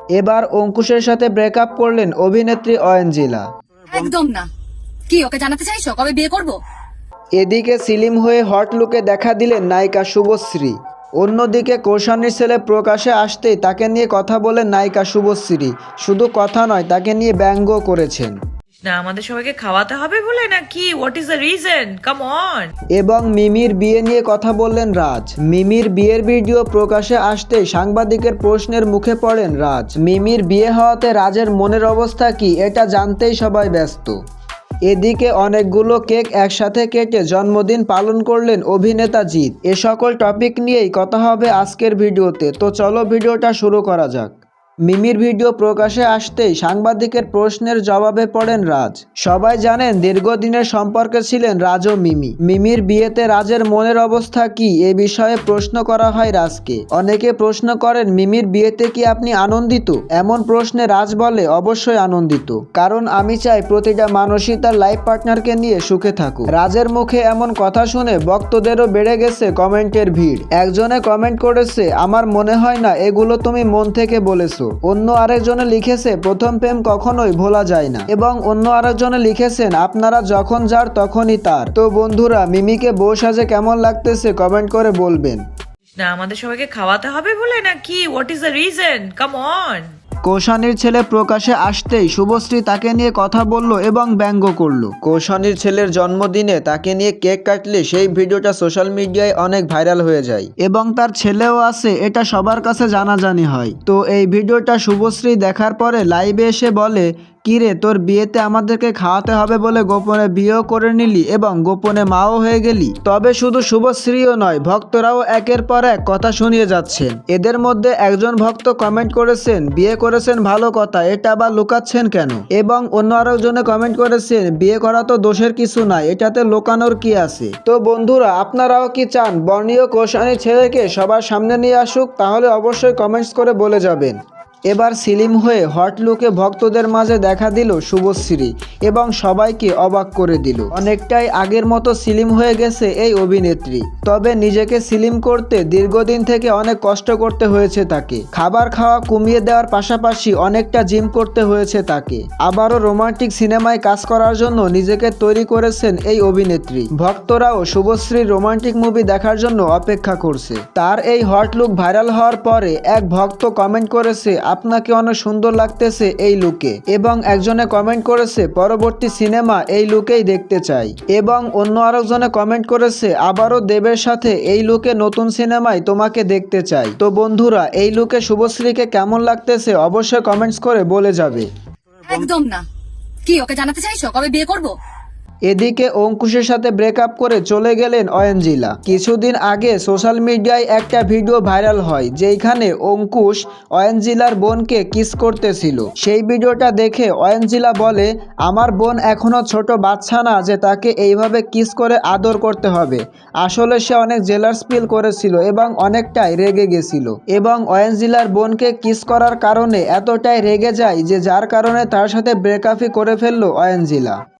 এবার অঙ্কুশের সাথে ব্রেকআপ করলেন অভিনেত্রী অয়ঞ্জিলা একদম না। কি ওকে জানাতে চাইছো? কবে বিয়ে করব? এদিকে সিলিম হয়ে হট লুকে দেখা দিলেন নায়িকা শুভশ্রী। অন্যদিকে কোশানির ছেলে প্রকাশে আসতেই তাকে নিয়ে কথা বলেন নায়িকা শুভশ্রী। শুধু কথা নয় তাকে নিয়ে ব্যঙ্গ করেছেন। না, আমাদের সবাইকে খাওয়াতে হবে বলে নাকি? What is the reason come on এবং মিমির বিয়ে নিয়ে কথা বললেন রাজ। মিমির বিয়ের ভিডিও প্রকাশে আসতেই সাংবাদিকের প্রশ্নের মুখে পড়েন রাজ। মিমির বিয়ে হওয়াতে রাজের মনের অবস্থা কি, এটা জানতেই সবাই ব্যস্ত। এদিকে অনেকগুলো কেক একসাথে কেটে জন্মদিন পালন করলেন অভিনেতা জিৎ। এ সকল টপিক নিয়েই কথা হবে আজকের ভিডিওতে। তো চলো ভিডিওটা শুরু করা যাক। মিমির ভিডিও প্রকাশে আসতেই সাংবাদিকের প্রশ্নের জবাবে পড়েন রাজ। সবাই জানেন দীর্ঘদিনের সম্পর্কে ছিলেন রাজ ও মিমি। মিমির বিয়েতে রাজের মনের অবস্থা কি এ বিষয়ে প্রশ্ন করা হয় রাজকে। অনেকে প্রশ্ন করেন, মিমির বিয়েতে কি আপনি আনন্দিত? এমন প্রশ্নে রাজ বলে, অবশ্যই আনন্দিত। কারণ আমি চাই প্রতিটা মানুষই তার লাইফ পার্টনারকে নিয়ে সুখে থাকুক। রাজের মুখে এমন কথা শুনে ভক্তদেরও বেড়ে গেছে কমেন্টের ভিড়। একজনে কমেন্ট করেছে, আমার মনে হয় না, এগুলো তুমি মন থেকে বলেছ। অন্য আরেকজনে লিখেছে, প্রথম প্রেম কখনোই ভোলা যায় না। এবং অন্য আরেকজনে লিখেছেন, আপনারা যখন যার, তখনই তার। তো বন্ধুরা, মিমিকে বউ সাজে কেমন লাগতেছে কমেন্ট করে বলবেন। না আমাদের সবাইকে খাওয়াতে হবে বলে নাকি? What is the reason come on কৌশানীর ছেলে প্রকাশে আসতেই শুভশ্রী তাকে নিয়ে কথা বলল এবং ব্যঙ্গ করল। কৌশানির ছেলের জন্মদিনে তাকে নিয়ে কেক কাটলে সেই ভিডিওটা সোশ্যাল মিডিয়ায় অনেক ভাইরাল হয়ে যায়। এবং তার ছেলেও আছে এটা সবার কাছে জানাজানি হয়। তো এই ভিডিওটা শুভশ্রী দেখার পরে লাইভে এসে বলে কিরে, তোর বিয়েতে আমাদেরকে খাওয়াতে হবে বলে গোপনে বিয়েও করে নিলি এবং গোপনে মাও হয়ে গেলি। তবে শুধু শুভশ্রীও নয়, ভক্তরাও একের পর এক কথা শুনিয়ে যাচ্ছেন। এদের মধ্যে একজন ভক্ত কমেন্ট করেছেন, বিয়ে করেছেন ভালো কথা, এটা আবার লুকাচ্ছেন কেন? এবং অন্য আরেকজনে কমেন্ট করেছেন, বিয়ে করা তো দোষের কিছু নাই এটাতে লোকানোর কি আছে? তো বন্ধুরা, আপনারাও কি চান বর্ণীয় কোষানি ছেলেকে সবার সামনে নিয়ে আসুক, তাহলে অবশ্যই কমেন্টস করে বলে যাবেন। এবার সিলিম হয়ে হট লুকে ভক্তদের মাঝে দেখা দিল শুভশ্রী এবং সবাইকে অবাক করে দিল। অনেকটাই আগের মতো সিলিম হয়ে গেছে এই অভিনেত্রী। তবে নিজেকে সিলিম করতে দীর্ঘদিন থেকে অনেক কষ্ট করতে হয়েছে তাকে। খাবার খাওয়া কমিয়ে দেওয়ার পাশাপাশি অনেকটা জিম করতে হয়েছে তাকে। আবারও রোমান্টিক সিনেমায় কাজ করার জন্য নিজেকে তৈরি করেছেন এই অভিনেত্রী। ভক্তরাও শুভশ্রীর রোমান্টিক মুভি দেখার জন্য অপেক্ষা করছে। তার এই হট লুক ভাইরাল হওয়ার পরে এক ভক্ত কমেন্ট করেছে আপনাকে অনেক সুন্দর লাগতেছে এই লুকে। এবং একজনে কমেন্ট করেছে, পরবর্তী সিনেমা এই লুকেই দেখতে চাই। এবং অন্য আরেকজনে কমেন্ট করেছে, আবারও দেবের সাথে এই লুকে নতুন সিনেমায় তোমাকে দেখতে চাই। তো বন্ধুরা, এই লুকে শুভশ্রীকে কেমন লাগতেছে অবশ্যই কমেন্টস করে বলে যাবে। একদম না। কি, ওকে জানাতে চাইছো? কবে বিয়ে করব? এদিকে অঙ্কুশের সাথে ব্রেকআপ করে চলে গেলেন অয়ঞ্জিলা কিছুদিন আগে সোশ্যাল মিডিয়ায় একটা ভিডিও ভাইরাল হয় যেখানে অঙ্কুশ অয়ঞ্জিলার বোনকে কিস করতেছিল। সেই ভিডিওটা দেখে অয়ঞ্জিলা বলে, আমার বোন এখনও ছোট বাচ্চা না যে তাকে এইভাবে কিস করে আদর করতে হবে। আসলে সে অনেক জেলার স্পিল করেছিল এবং অনেকটাই রেগে গেছিল। এবং অয়ঞ্জিলার বোনকে কিস করার কারণে এতটাই রেগে যায় যে যার কারণে তার সাথে ব্রেকআপই করে ফেলল অয়ঞ্জিলা